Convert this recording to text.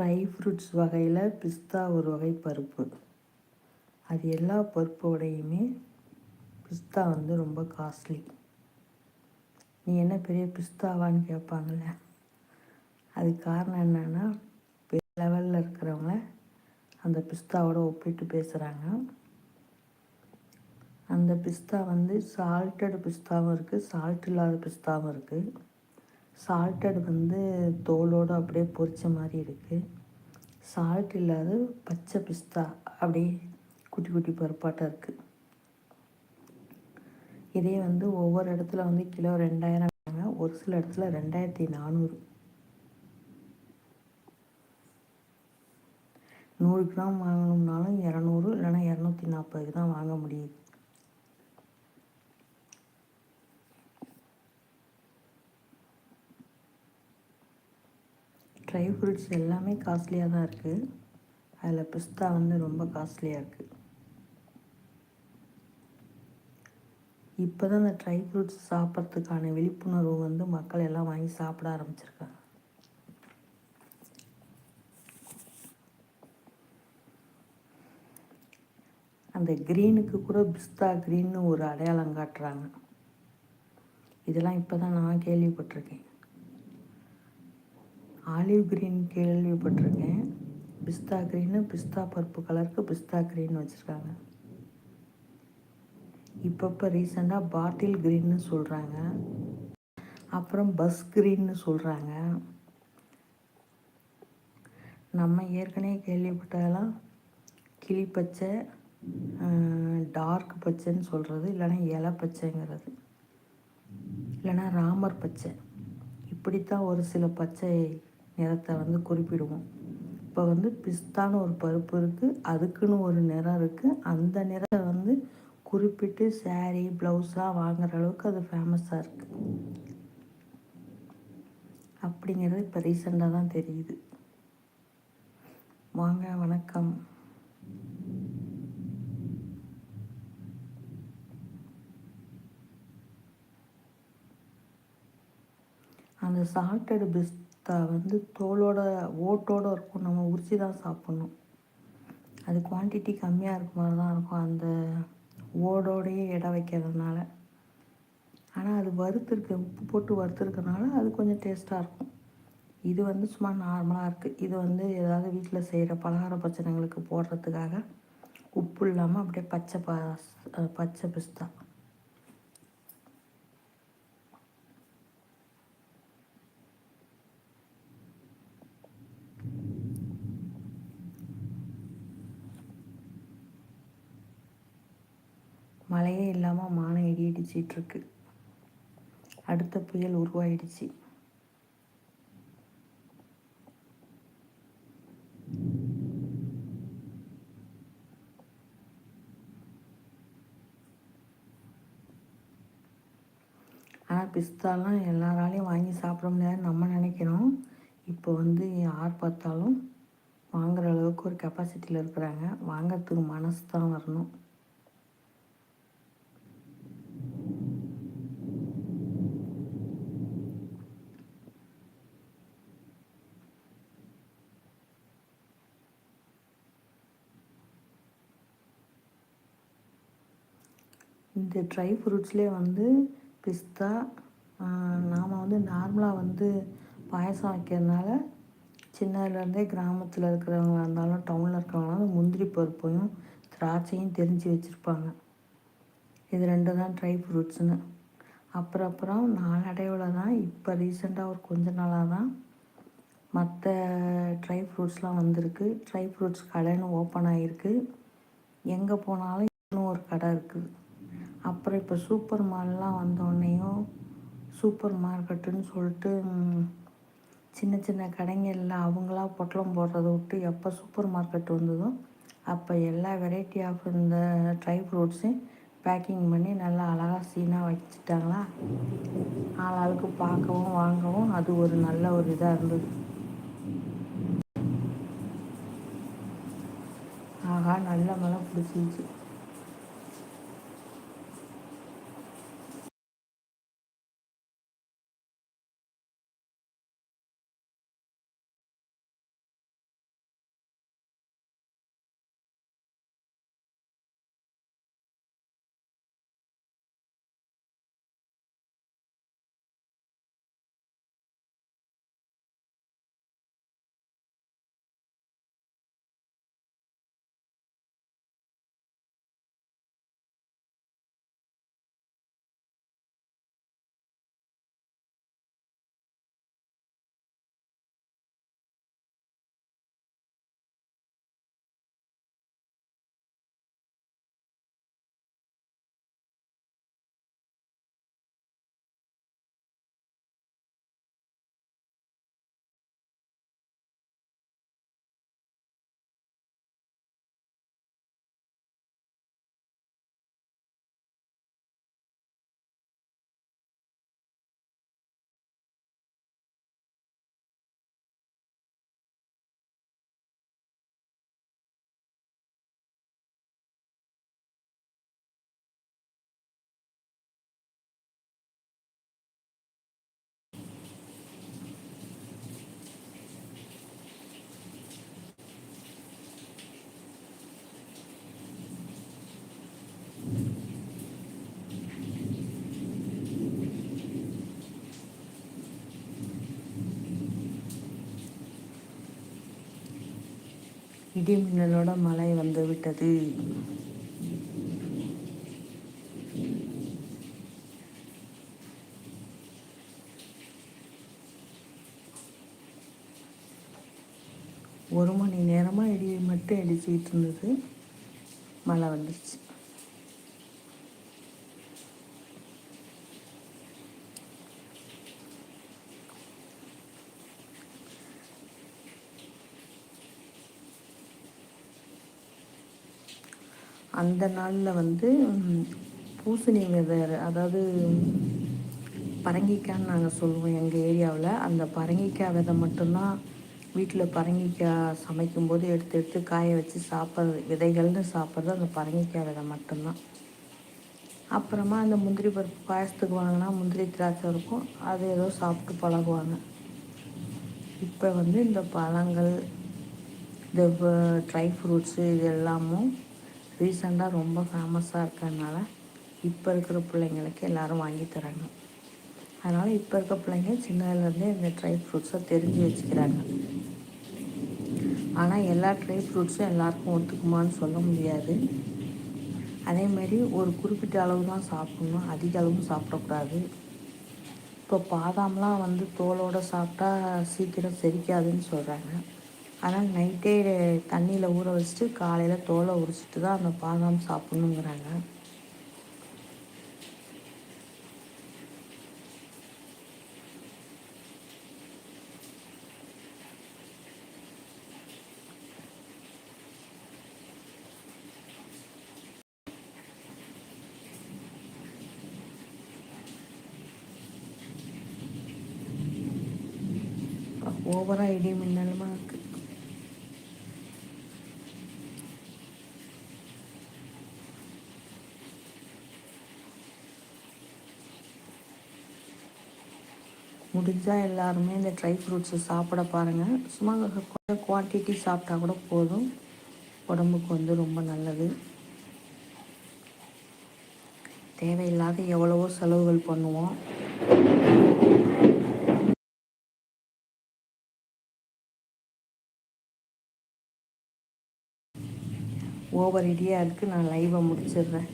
Dry fruits வகையில் பிஸ்தா ஒரு வகை பருப்பு. அது எல்லா பருப்போடையுமே பிஸ்தா வந்து ரொம்ப காஸ்ட்லி. நீ என்ன பெரிய பிஸ்தாவான்னு கேட்பாங்கள்ல அதுக்கு காரணம் என்னென்னா பெரிய லெவலில் இருக்கிறவங்க அந்த பிஸ்தாவோட ஒப்பிட்டு பேசுகிறாங்க அந்த பிஸ்தா வந்து சால்ட்டட் பிஸ்தாவும் இருக்குது சால்ட் இல்லாத பிஸ்தாவும் இருக்குது சால்ட்டட் வந்து தோலோடு அப்படியே பொரித்த மாதிரி இருக்குது சால்ட் இல்லாத பச்சை பிஸ்தா அப்படியே குட்டி குட்டி பருப்பாட்டம் இருக்குது இதே வந்து ஒவ்வொரு இடத்துல வந்து கிலோ ரெண்டாயிரம் ஒரு சில இடத்துல ரெண்டாயிரத்தி நானூறு. நூறு கிராம் வாங்கணும்னாலும் இரநூறு இல்லைன்னா இரநூத்தி நாற்பதுக்கு தான் வாங்க முடியுது. ட்ரை ஃப்ரூட்ஸ் எல்லாமே காஸ்ட்லியாக தான் இருக்குது அதில் பிஸ்தா வந்து ரொம்ப காஸ்ட்லியாக இருக்குது இப்போ தான் இந்த ட்ரை ஃப்ரூட்ஸ் சாப்பிட்றதுக்கான விழிப்புணர்வு வந்து மக்கள் எல்லாம் வாங்கி சாப்பிட ஆரம்பிச்சிருக்காங்க. அந்த க்ரீனுக்கு கூட பிஸ்தா க்ரீன்னு ஒரு அடையாளம் காட்டுறாங்க. இதெல்லாம் இப்போ தான் நான் கேள்விப்பட்டிருக்கேன். ஆலிவ் க்ரீன் கேள்விப்பட்டிருக்கேன். பிஸ்தா க்ரீனு பிஸ்தா பருப்பு கலருக்கு பிஸ்தா க்ரீன் வச்சுருக்காங்க. இப்பப்போ ரீசெண்டாக பாட்டில் க்ரீன்னு சொல்கிறாங்க அப்புறம் பஸ் க்ரீன்னு சொல்கிறாங்க நம்ம ஏற்கனவே கேள்விப்பட்டதெல்லாம் கிளி பச்சை டார்க் பச்சைன்னு சொல்கிறது இல்லைன்னா இலை பச்சைங்கிறது. இல்லைன்னா ராமர் பச்சை. இப்படித்தான் ஒரு சில பச்சை நிறத்தை வந்து குறிப்பிடுவோம். இப்போ வந்து பிஸ்தான்னு ஒரு பருப்பு இருக்குது அதுக்குன்னு ஒரு நிறம் இருக்குது அந்த நிறத்தை வந்து குறிப்பிட்டு சேரீ ப்ளவுஸாக வாங்குற அளவுக்கு அது ஃபேமஸாக இருக்குது அப்படிங்கிறது இப்போ ரீசெண்டாக தான் தெரியுது. வாங்க வணக்கம். அந்த சால்ட்டடு பிஸ்தா வந்து தோலோட ஓட்டோடு இருக்கும். நம்ம உரிச்சி தான் சாப்பிட்ணும். அது குவான்டிட்டி கம்மியாக இருக்க மாதிரி தான் இருக்கும் அந்த ஓடோடையே இடம் வைக்கிறதுனால. ஆனால் அது வறுத்துருக்கு உப்பு போட்டு வறுத்துருக்கனால அது கொஞ்சம் டேஸ்ட்டாக இருக்கும். இது வந்து சும்மா நார்மலாக இருக்குது இது வந்து ஏதாவது வீட்டில் செய்கிற பலகார பிரச்சனைகளுக்கு போடுறதுக்காக உப்பு இல்லாமல் அப்படியே பச்சை ப பச்சை பிஸ்தா. இல்லாமல் மானம் இடி இடிச்சிட்ருக்கு அடுத்த புயல் உருவாயிடுச்சு. ஆனால் பிஸ்தாலாம் எல்லாராலையும் வாங்கி சாப்பிட முடியாதுன்னு நம்ம நினைக்கிறோம். இப்போ வந்து யார் பார்த்தாலும் வாங்குகிற அளவுக்கு ஒரு கெப்பாசிட்டியில் இருக்கிறாங்க. வாங்கிறதுக்கு மனசு தான் வரணும். இந்த ட்ரை ஃப்ரூட்ஸ்லேயே வந்து பிஸ்தா நாம் வந்து நார்மலாக வந்து பாயசம் வைக்கிறதுனால சின்னதுலேருந்தே கிராமத்தில் இருக்கிறவங்களா இருந்தாலும் டவுனில் இருக்கிறவங்களாம் முந்திரி பருப்பையும் திராட்சையும் தெரிஞ்சு வச்சுருப்பாங்க. இது ரெண்டு தான் ட்ரை ஃப்ரூட்ஸ்னு அப்புறம் அப்புறம் நாளடைவில் தான் இப்போ ரீசெண்டாக ஒரு கொஞ்ச நாளாக தான் மற்ற ட்ரை ஃப்ரூட்ஸ்லாம் வந்திருக்கு. ட்ரை ஃப்ரூட்ஸ் கடைன்னு ஓப்பன் ஆகிருக்கு எங்கே போனாலும் இன்னும் ஒரு கடை இருக்குது. அப்புறம் இப்போ சூப்பர் மால்லாம் வந்தோடனேயும் சூப்பர் மார்க்கெட்டுன்னு சொல்லிட்டு சின்ன சின்ன கடைங்களில் அவங்களா பொட்டலம் போடுறத விட்டு எப்போ சூப்பர் மார்க்கெட் வந்ததோ அப்போ எல்லா வெரைட்டி ஆஃப் இந்த ட்ரை ஃப்ரூட்ஸையும் பேக்கிங் பண்ணி நல்லா அழகாக சீனாக வச்சுட்டாங்களா? ஆளாளுக்கு பார்க்கவும் வாங்கவும் அது ஒரு நல்ல ஒரு இதாக இருந்தது. ஆகா நல்ல மழை பிடிச்சிருச்சு. இடி மின்னலோட மழை வந்து விட்டது. ஒரு மணி நேரமாக இடி மட்டும் அடிச்சுக்கிட்டு இருந்தது. மழை வந்துடுச்சு அந்த நாளில் வந்து பூசணி விதை அதாவது பரங்கிக்காய்ன்னு நாங்கள் சொல்லுவோம் எங்கள் ஏரியாவில். அந்த பரங்கிக்காய் விதை மட்டும்தான் வீட்டில் பரங்கிக்காய் சமைக்கும்போது எடுத்து எடுத்து காய வச்சு சாப்பிட்றது விதைகள்னு சாப்பிட்றது அந்த பரங்கிக்காய் விதை மட்டும்தான். அப்புறமா அந்த முந்திரி பருப்பு பாயசத்துக்கு வாங்கினா முந்திரி திராட்சை இருக்கும். அது ஏதோ சாப்பிட்டு பழகுவாங்க. இப்போ வந்து இந்த பழங்கள் இந்த ட்ரை ஃப்ரூட்ஸு இது எல்லாமும் ரீசெண்டாக ரொம்ப ஃபேமஸாக இருக்கிறதுனால இப்போ இருக்கிற பிள்ளைங்களுக்கு எல்லோரும் வாங்கி தராங்க. அதனால் இப்போ இருக்க பிள்ளைங்க சின்னதுலேருந்தே இந்த ட்ரை ஃப்ரூட்ஸை தெரிஞ்சு வச்சுக்கிறாங்க. ஆனால் எல்லா ட்ரை ஃப்ரூட்ஸும் எல்லாருக்கும் ஒத்துக்குமான்னு சொல்ல முடியாது. அதேமாரி ஒரு குறிப்பிட்ட அளவு தான் சாப்பிட்ணும். அதிக அளவும் சாப்பிடக்கூடாது. இப்போ பாதாம்லாம் வந்து தோலோடு சாப்பிட்டா சீக்கிரம் செரிக்காதுன்னு சொல்கிறாங்க ஆனால் நைட்டே தண்ணியில் ஊற வச்சுட்டு காலையில் தோலை உரிச்சிட்டு தான் அந்த பாதாம் சாப்பிட்ணுங்கிறாங்க. ஓவராக இடி மின்னலுமா இருக்குது முடிஞ்சால் எல்லாருமே இந்த ட்ரை ஃப்ரூட்ஸை சாப்பிட பாருங்கள் சும்மா குவான்டிட்டி சாப்பிட்டா கூட போதும். உடம்புக்கு வந்து ரொம்ப நல்லது. தேவையில்லாத எவ்வளவோ செலவுகள் பண்ணுவோம். ஓவர் இடியாக இருக்குது நான் லைவை முடிச்சிடுறேன்.